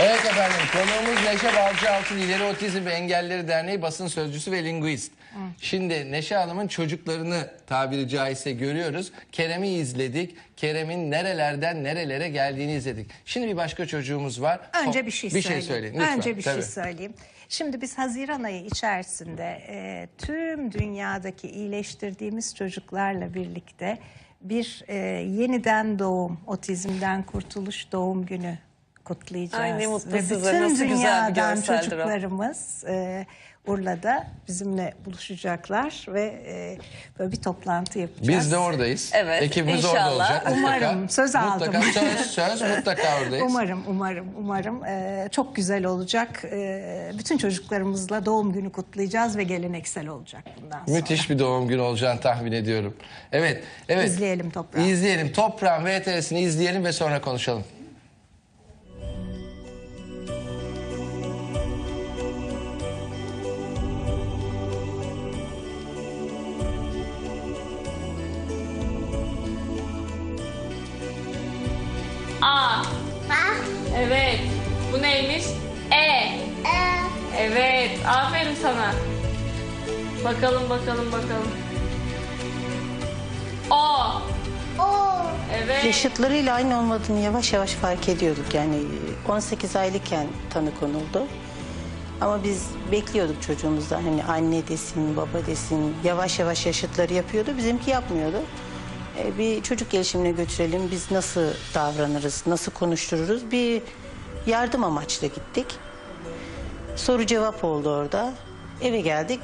Evet efendim konuğumuz Neşe Balcıaltın İleri Otizm ve Engelleri Derneği basın sözcüsü ve linguist. Şimdi Neşe Hanım'ın çocuklarını tabiri caizse görüyoruz. Kerem'i izledik. Kerem'in nerelerden nerelere geldiğini izledik. Şimdi bir başka çocuğumuz var. Önce bir şey bir söyleyeyim. şey söyleyin. Lütfen. Önce bir Tabii. şey söyleyeyim. Şimdi biz Haziran ayı içerisinde e, tüm dünyadaki iyileştirdiğimiz çocuklarla birlikte bir e, yeniden doğum, otizmden kurtuluş doğum günü kutlayacağız. Ay ne mutlu Ve size. bütün Nasıl güzel bir dünyadan görseldir o. çocuklarımız e, Urla'da bizimle buluşacaklar ve e, böyle bir toplantı yapacağız. Biz de oradayız. Evet, Ekibimiz orada inşallah. olacak. Mutlaka. Umarım, söz aldım. Mutlaka söz, söz mutlaka oradayız. Umarım, umarım, umarım. Ee, çok güzel olacak. Ee, bütün çocuklarımızla doğum günü kutlayacağız ve geleneksel olacak bundan sonra. Müthiş bir doğum günü olacağını tahmin ediyorum. Evet, evet. İzleyelim Toprağım. İzleyelim. Toprağın VTR'sini izleyelim ve sonra konuşalım. Neymiş? E. Evet. Aferin sana. Bakalım bakalım bakalım. O. Evet. Yaşıtlarıyla aynı olmadığını yavaş yavaş fark ediyorduk. Yani 18 aylıkken tanı konuldu. Ama biz bekliyorduk çocuğumuzdan hani anne desin, baba desin. Yavaş yavaş yaşıtları yapıyordu. Bizimki yapmıyordu. E, bir çocuk gelişimine götürelim. Biz nasıl davranırız, nasıl konuştururuz? Bir yardım amaçlı gittik. Soru cevap oldu orada. Eve geldik.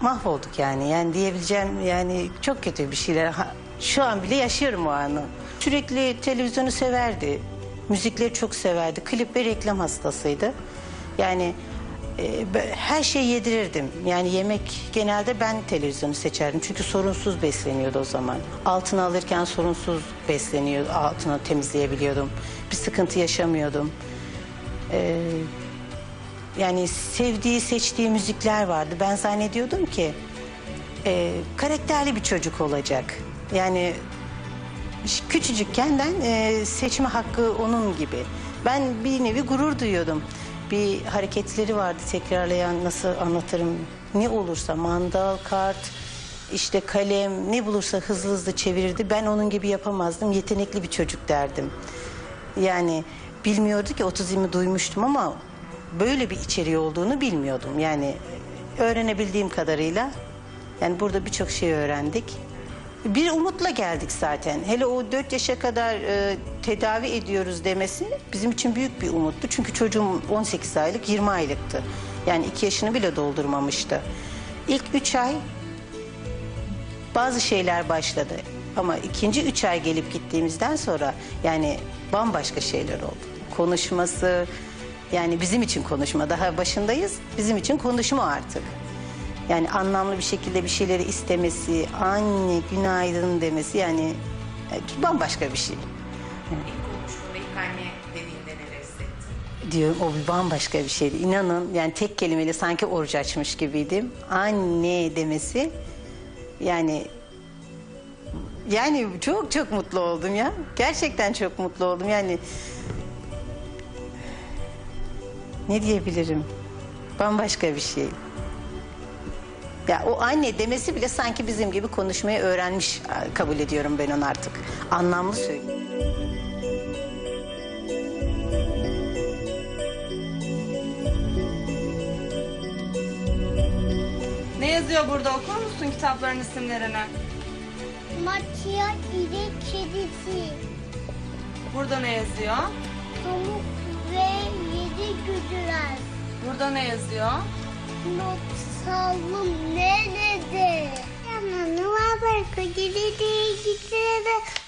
Mahvolduk yani. Yani diyebileceğim yani çok kötü bir şeyler. Şu an bile yaşıyorum o anı. Sürekli televizyonu severdi. Müzikleri çok severdi. Klip ve reklam hastasıydı. Yani e, her şeyi yedirirdim. Yani yemek genelde ben televizyonu seçerdim. Çünkü sorunsuz besleniyordu o zaman. Altını alırken sorunsuz besleniyor. Altını temizleyebiliyordum. Bir sıkıntı yaşamıyordum. Yani sevdiği, seçtiği müzikler vardı. Ben zannediyordum ki e, karakterli bir çocuk olacak. Yani ş- küçücükkenden e, seçme hakkı onun gibi. Ben bir nevi gurur duyuyordum. Bir hareketleri vardı tekrarlayan nasıl anlatırım ne olursa mandal, kart, işte kalem ne bulursa hızlı hızlı çevirirdi. Ben onun gibi yapamazdım. Yetenekli bir çocuk derdim. Yani bilmiyordu ki otizmi duymuştum ama böyle bir içeriği olduğunu bilmiyordum. Yani öğrenebildiğim kadarıyla yani burada birçok şey öğrendik. Bir umutla geldik zaten. Hele o 4 yaşa kadar e, tedavi ediyoruz demesi bizim için büyük bir umuttu. Çünkü çocuğum 18 aylık 20 aylıktı. Yani 2 yaşını bile doldurmamıştı. İlk 3 ay bazı şeyler başladı. Ama ikinci üç ay gelip gittiğimizden sonra yani bambaşka şeyler oldu. Konuşması yani bizim için konuşma daha başındayız. Bizim için konuşma artık. Yani anlamlı bir şekilde bir şeyleri istemesi, anne günaydın demesi yani e, bambaşka bir şey. konuştuğunda ilk anne dediğinde neler hissettin? diyorum o bir bambaşka bir şeydi. İnanın yani tek kelimeyle sanki oruç açmış gibiydim. Anne demesi yani yani çok çok mutlu oldum ya. Gerçekten çok mutlu oldum yani. Ne diyebilirim? Bambaşka bir şey. Ya o anne demesi bile sanki bizim gibi konuşmayı öğrenmiş kabul ediyorum ben onu artık. Anlamlı söylüyorum. Ne yazıyor burada okur musun kitapların isimlerini? Matya ile kedisi, Burada ne yazıyor? Pamuk güdüler. Burada ne yazıyor? Not salım nerede? Yanına var diye gitti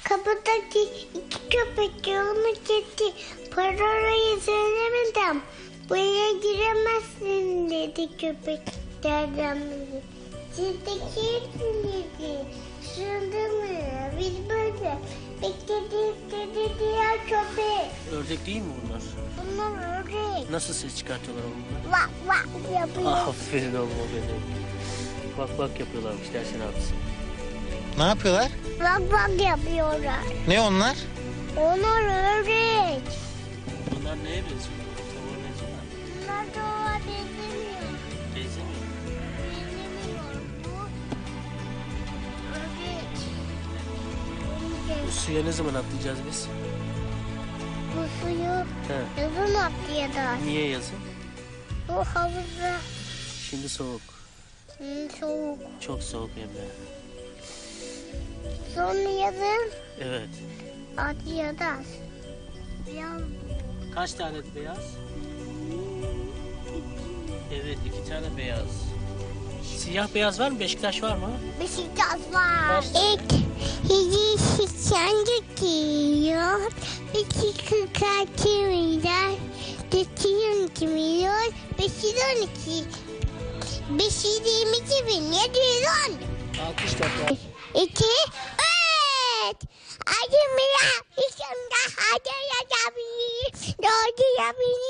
kapıdaki iki köpek onu gitti. Parayı söylemedim. Buraya giremezsin dedi köpeklerden biri. Sizdeki kim dedi? Şurada mı? Biz böyle bekledik dedi diğer köpek. Ördek değil mi bunlar? Bunlar ördek. Nasıl ses çıkartıyorlar oğlum? Vak vak yapıyor. Aferin oğlum benim. Vak vak yapıyorlarmış dersen abisi. Ne yapıyorlar? Vak vak yapıyorlar. Ne onlar? Onlar ördek. Bunlar neye benziyor? Tavuğa benziyorlar. Bunlar tavuğa benzemiyor. Benzemiyor. Benzemiyor. Bu ördek. Bu suya ne zaman atlayacağız biz? Bu suyu He. yazın atlayacağız. Niye yazın? Bu havuzda Şimdi soğuk. hmm, soğuk. Çok soğuk hem de. Sonra yazın Evet. atlayacağız. Ya Kaç tane beyaz? Evet iki tane beyaz. Siyah beyaz var mı? Beşiktaş var mı? Beşiktaş var. Kaç tane? İlk hiç şişen giyiyor. İki kırkatıyorlar. Geçiyorum kimiyor. Beşi on iki. Beşi yirmi iki bin yedi yüz on. Alkış topla. İki, üç. Acım ya. İçimde hadi yazabilir. Doğru yazabilir.